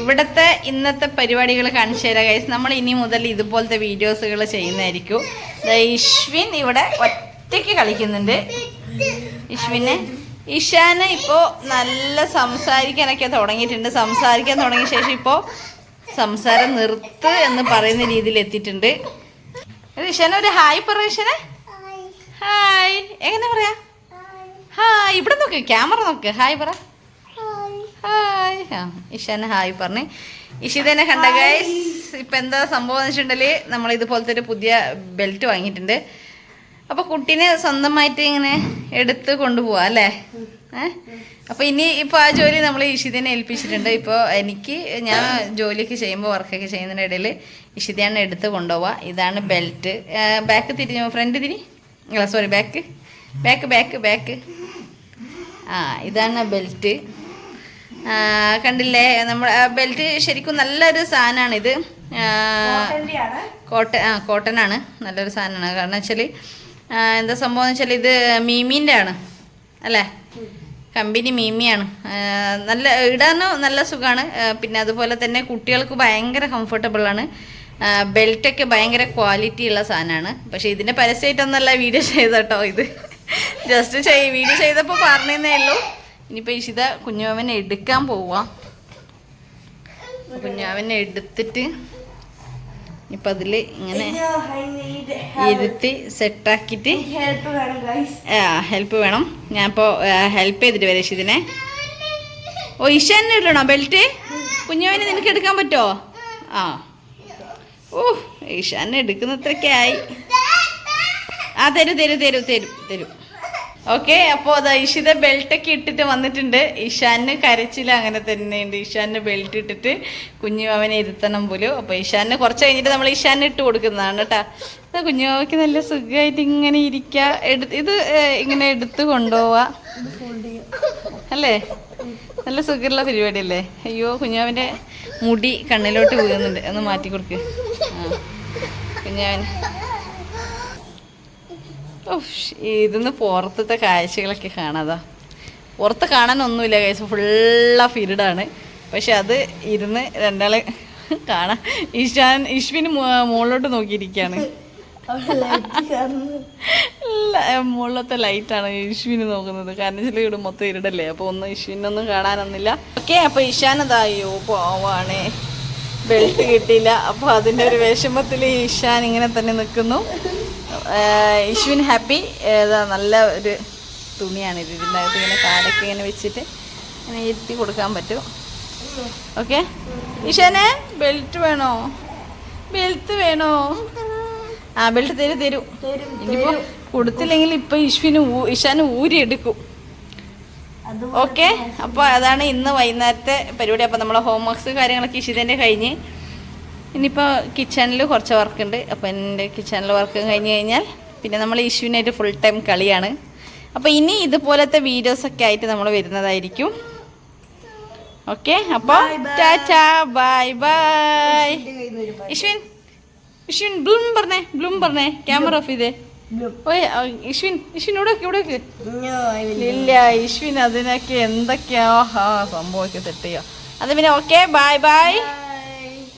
ഇവിടുത്തെ ഇന്നത്തെ പരിപാടികൾ കാണിച്ചു തരാം ഗൈസ് നമ്മൾ ഇനി മുതൽ ഇതുപോലത്തെ വീഡിയോസുകൾ ചെയ്യുന്നതായിരിക്കും. ഇഷ്വിൻ ഇവിടെ ഒറ്റയ്ക്ക് കളിക്കുന്നുണ്ട്. ഇഷ്വിന് ഇഷാന് ഇപ്പോൾ നല്ല സംസാരിക്കാനൊക്കെ തുടങ്ങിയിട്ടുണ്ട്. സംസാരിക്കാൻ തുടങ്ങിയ ശേഷം ഇപ്പോൾ സംസാരം നിർത്ത് എന്ന് പറയുന്ന രീതിയിൽ എത്തിയിട്ടുണ്ട്. ഇഷാന ഒരു ഹായ് പറ ഇഷാനെ. ഹായ്. എങ്ങനെ പറയാ? ഹായ്. ഇവിടെ നോക്ക് ക്യാമറ നോക്ക്. ഹായ് പറ. ഹായ്. ആ ഇഷാന് ഹായ് പറഞ്ഞ്. ഇഷിതനെ കണ്ട ഗൈസ് ഇപ്പം എന്താ സംഭവം എന്ന് വെച്ചിട്ടുണ്ടെങ്കിൽ നമ്മൾ ഇതുപോലത്തെ ഒരു പുതിയ ബെൽറ്റ് വാങ്ങിയിട്ടുണ്ട്. അപ്പോൾ കുട്ടീനെ സ്വന്തമായിട്ട് ഇങ്ങനെ എടുത്ത് കൊണ്ടുപോവാ അല്ലേ? ഏ? അപ്പോൾ ഇനി ഇപ്പോൾ ആ ജോലി നമ്മൾ ഇഷിതനെ ഏൽപ്പിച്ചിട്ടുണ്ട്. ഇപ്പോൾ എനിക്ക് ഞാൻ ജോലിയൊക്കെ ചെയ്യുമ്പോൾ വർക്കൊക്കെ ചെയ്യുന്നതിനിടയിൽ ഇഷിതയാണ് എടുത്ത് കൊണ്ടുപോവുക ഇതാണ് ബെൽറ്റ് ബാക്ക് തിരിഞ്ഞു ഫ്രണ്ട് തിരി. അല്ല sorry back back back back ആ ഇതാണ് ബെൽറ്റ് കണ്ടില്ലേ? നമ്മുടെ ബെൽറ്റ് ശരിക്കും നല്ലൊരു സാധനമാണ് ഇത് കോട്ടൺ ആ കോട്ടൺ ആണ് നല്ലൊരു സാധനമാണ്. കാരണം വെച്ചാൽ എന്താ സംഭവം എന്ന് വെച്ചാൽ ഇത് മീമീന്റെ ആണ് അല്ലേ? കമ്പനി മീമിയാണ്. നല്ല ഇടാനോ നല്ല സുഖമാണ്. പിന്നെ അതുപോലെ തന്നെ കുട്ടികൾക്ക് ഭയങ്കര കംഫർട്ടബിൾ ആണ്. ബെൽറ്റൊക്കെ ഭയങ്കര ക്വാളിറ്റി ഉള്ള സാധനമാണ്. പക്ഷേ ഇതിന്റെ പരസ്യമായിട്ടൊന്നല്ല വീഡിയോ ചെയ്തോ ഇത്. ജസ്റ്റ് ചെയ് വീഡിയോ ചെയ്തപ്പോൾ പറഞ്ഞതേ ഉള്ളൂ. ഇനിയിപ്പോൾ ഇഷിത കുഞ്ഞുമാവനെ എടുക്കാൻ പോവാം. കുഞ്ഞാവനെ എടുത്തിട്ട് ഇപ്പം അതിൽ ഇങ്ങനെ ഇരുത്തി സെറ്റാക്കിയിട്ട് ഹെൽപ്പ് വേണം ഗൈസ് ഹെൽപ്പ് വേണം. ഞാൻ ഇപ്പോൾ ഹെൽപ്പ് ചെയ്തിട്ട് വരാം ഇഷിതിനെ ഓ ഇഷാനെ ഇടണോ? ബെൽറ്റ് കുഞ്ഞുമാവനെ നിനക്ക് എടുക്കാൻ പറ്റുമോ ആ. ഓ ഇഷാനെ എടുക്കുന്നത്രയൊക്കെ ആയി ആ തരൂ തരൂ തരൂ തരൂ തരൂ. ഓക്കെ അപ്പോൾ അതാ ഇഷിത ബെൽറ്റൊക്കെ ഇട്ടിട്ട് വന്നിട്ടുണ്ട്. ഇഷാന് കരച്ചില്ല അങ്ങനെ തന്നെയുണ്ട്. ഇഷാന് ബെൽറ്റ് ഇട്ടിട്ട് കുഞ്ഞുമാവനെ ഇരുത്തണം പോലും. അപ്പോൾ ഇഷാന് കുറച്ച് കഴിഞ്ഞിട്ട് നമ്മൾ ഇഷാന് ഇട്ട് കൊടുക്കുന്നതാണ് കേട്ടോ. കുഞ്ഞു കുഞ്ഞുമാവയ്ക്ക് നല്ല സുഖമായിട്ട് ഇങ്ങനെ ഇരിക്കുക എടു ഇത് ഇങ്ങനെ എടുത്ത് കൊണ്ടുപോവാ. അല്ലേ? നല്ല സുഖമുള്ള പരിപാടിയല്ലേ? അയ്യോ കുഞ്ഞുമാവന്റെ മുടി കണ്ണിലോട്ട് വീഴുന്നുണ്ട്. ഒന്ന് മാറ്റി കൊടുക്ക്. ആ. കുഞ്ഞാവൻ ഓ ഇതിന്ന് പുറത്തത്തെ കാഴ്ചകളൊക്കെ കാണാതാ. പുറത്ത് കാണാനൊന്നുമില്ല കൈസ് ഫുള്ള ഫിരിഡാണ് പക്ഷെ അത് ഇരുന്ന് രണ്ടാളെ കാണാം. ഇഷാൻ ഇഷ്വിന് മുകളിലോട്ട് നോക്കിയിരിക്കുകയാണ്. മുകളിലത്തെ ലൈറ്റാണ് ഇഷ്വിന് നോക്കുന്നത്. കാരണം വെച്ചാൽ ഇവിടെ മൊത്തം ഇരുടല്ലേ. അപ്പോൾ ഒന്നും ഇഷ്വിനൊന്നും കാണാനൊന്നുമില്ല. ഓക്കെ അപ്പോൾ ഇഷാനതായോ പോവാണ്. ബെൽറ്റ് കിട്ടിയില്ല. അപ്പോൾ അതിന്റെ ഒരു വിഷമത്തിൽ ഇഷാൻ ഇങ്ങനെ തന്നെ നിൽക്കുന്നു ഇഷ്വിൻ ഹാപ്പി ഏതാ നല്ല ഒരു തുണിയാണ് ഇത്. ഇതിന്റെ ഇങ്ങനെ കാലൊക്കെ ഇങ്ങനെ വെച്ചിട്ട് ഇങ്ങനെ ഇരുത്തി കൊടുക്കാൻ പറ്റും. ഓക്കെ ഇഷാനെ ബെൽറ്റ് വേണോ? ബെൽറ്റ് വേണോ? ആ ബെൽറ്റ് തരും തരൂ. ഇനിയിപ്പോ കൊടുത്തില്ലെങ്കിൽ ഇപ്പൊ ഇഷ്വിന് ഇഷാന് ഊരി എടുക്കും. ഓക്കെ അപ്പോൾ അതാണ് ഇന്ന് വൈകുന്നേരത്തെ പരിപാടി. അപ്പോൾ നമ്മളെ ഹോം വർക്ക്സ് കാര്യങ്ങളൊക്കെ ഇഷിതന്റെ കഴിഞ്ഞ് ഇനിയിപ്പോൾ കിച്ചണിൽ കുറച്ച് വർക്കുണ്ട്. അപ്പോൾ എന്റെ കിച്ചണിൽ വർക്ക് കഴിഞ്ഞ് കഴിഞ്ഞാൽ പിന്നെ നമ്മൾ ഇഷ്യൂവിനായിട്ട് ഫുൾ ടൈം കളിയാണ്. അപ്പോൾ ഇനി ഇതുപോലത്തെ വീഡിയോസൊക്കെ ആയിട്ട് നമ്മൾ വരുന്നതായിരിക്കും. ഓക്കെ അപ്പോൾ tata bye bye Ishwin Ishwin bloom പറഞ്ഞേ ബ്ലൂം പറഞ്ഞേ. ക്യാമറ ഓഫ് ചെയ്തേ. ഇഷ്വിൻ ഇഷ്വിൻ ഇവിടെ ഇവിടെ ഇല്ല ഇഷ്വിൻ അതിനൊക്കെ എന്തൊക്കെയാ? സംഭവമൊക്കെ തെറ്റിയോ അത് പിന്നെ ഓക്കെ ബൈ ബൈ